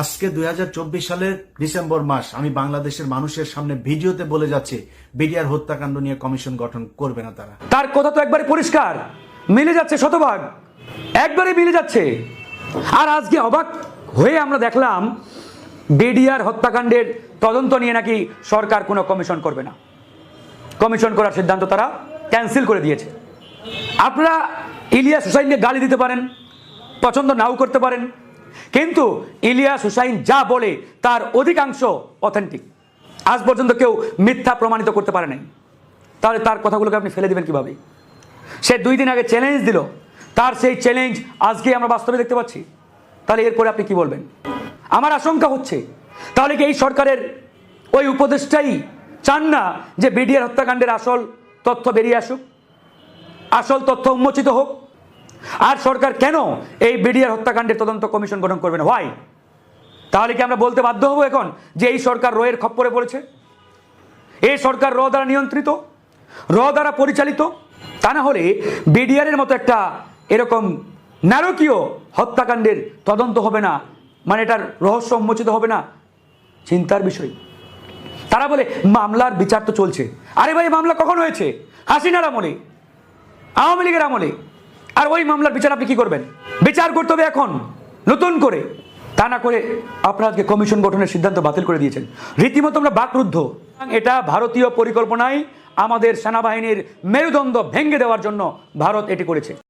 আজকে দু হাজার চব্বিশ সালের ডিসেম্বর মাস, আমি বাংলাদেশের মানুষের সামনে ভিডিওতে বলে যাচ্ছি, বিডিআর হত্যাকাণ্ড নিয়ে কমিশন গঠন করবে না তারা। তার কথা তো একবারে পরিষ্কার, মিলে যাচ্ছে শতভাগ, একবারে মিলে যাচ্ছে। আর আজকে অবাক হয়ে আমরা দেখলাম, বিডিআর হত্যাকাণ্ডের তদন্ত নিয়ে নাকি সরকার কোনো কমিশন করবে না। কমিশন করার সিদ্ধান্ত তারা ক্যান্সেল করে দিয়েছে। আপনারা ইলিয়াস হুসাইনকে গালি দিতে পারেন, পছন্দ নাও করতে পারেন কিন্তু ইলিয়াস হুসাইন যা বলে তার অধিকাংশ অথেন্টিক। আজ পর্যন্ত কেউ মিথ্যা প্রমাণিত করতে পারে নাই। তাহলে তার কথাগুলোকে আপনি ফেলে দেবেন কীভাবে? সে দুই দিন আগে চ্যালেঞ্জ দিল। তার সেই চ্যালেঞ্জ আজকে আমরা বাস্তবে দেখতে পাচ্ছি। তাহলে এরপরে আপনি কি বলবেন? আমার আশঙ্কা হচ্ছে, তাহলে কি এই সরকারের ওই উপদেষ্টাই চান না যে বিডিআর হত্যাকাণ্ডের আসল তথ্য বেরিয়ে আসুক? আসল তথ্য উন্মোচিত হোক? আর সরকার কেন এই বিডিআর হত্যাকাণ্ডের তদন্ত কমিশন গঠন করবে না? হোয়াই তাহলে কি আমরা বলতে বাধ্য হব এখন যে এই সরকার রয়ের খপ্পরে পড়েছে? এই সরকার র দ্বারা নিয়ন্ত্রিত? র দ্বারা পরিচালিত? তা না হলে বিডিআরের মতো একটা এরকম নারকীয় হত্যাকাণ্ডের তদন্ত হবে না? মানে এটার রহস্য উন্মোচিত হবে না? চিন্তার বিষয়। তারা বলে, মামলার বিচার তো চলছে। আরে ভাই, মামলা কখন হয়েছে? হাসিনার আমলে? আওয়ামী লীগের আমলে? আর ওই মামলার বিচার আপনি কি করবেন? বিচার করতে হবে এখন, নতুন করে। তা না করে আপনারা কমিশন গঠনের সিদ্ধান্ত বাতিল করে দিয়েছেন। রীতিমতো আমরা বাকরুদ্ধ। এটা ভারতীয় পরিকল্পনায় আমাদের সেনাবাহিনীর মেরুদণ্ড ভেঙে দেওয়ার জন্য ভারত এটি করেছে।